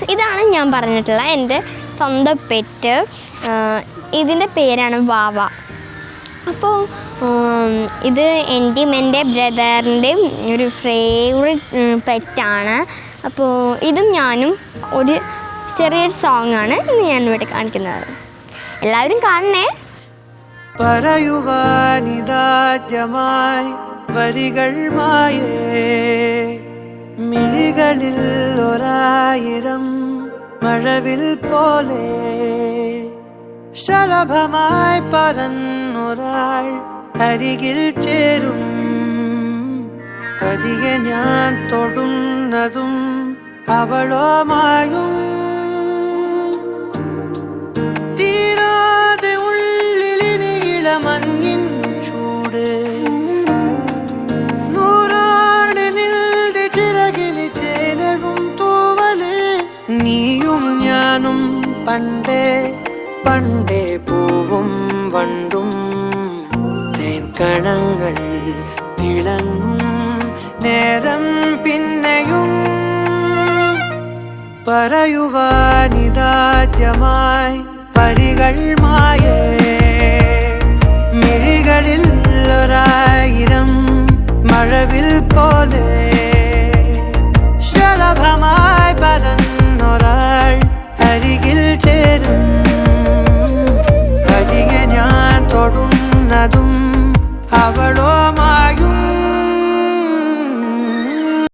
Guys ഇതാണ് ഞാൻ പറഞ്ഞിട്ടുള്ള എന്റെ സ്വന്തം പെറ്റ്. ഇതിന്റെ പേരാണ് വാവ. അപ്പോൾ ഇത് എന്റെയും എന്റെ ബ്രദറിന്റെയും ഒരു ഫേവറേറ്റ് പെറ്റാണ്. അപ്പോൾ ഇതും ഞാനും ഒരു ചെറിയൊരു സോങ് ആണ് ഇന്ന് ഞാൻ ഇവിടെ കാണിക്കുന്നത്. എല്ലാവരും കാണണേ. പറയുവാനിതാദ്യമായി വരികൾ മായേ. മിഴികളിൽ ഒരായിരം മഴവിൽ പോലെ ശലഭമായി പറന്നൊരാൾ അരികിൽ ചേരും. പതിയെ ഞാൻ തൊടുന്നതും അവളോമായും. തീരാതെ ഉള്ളിലിനി ഇളമഞ്ഞിൻ ചൂട് നീയും ഞാനും പണ്ടേ പണ്ടേ പോവും വണ്ടും. തേൻകണങ്ങൾ തിളങ്ങും നേരം പിന്നെയും. പറയുവാനിതാദ്യമായി പരികൾ മായേ മിഴികളിൽ அவளோ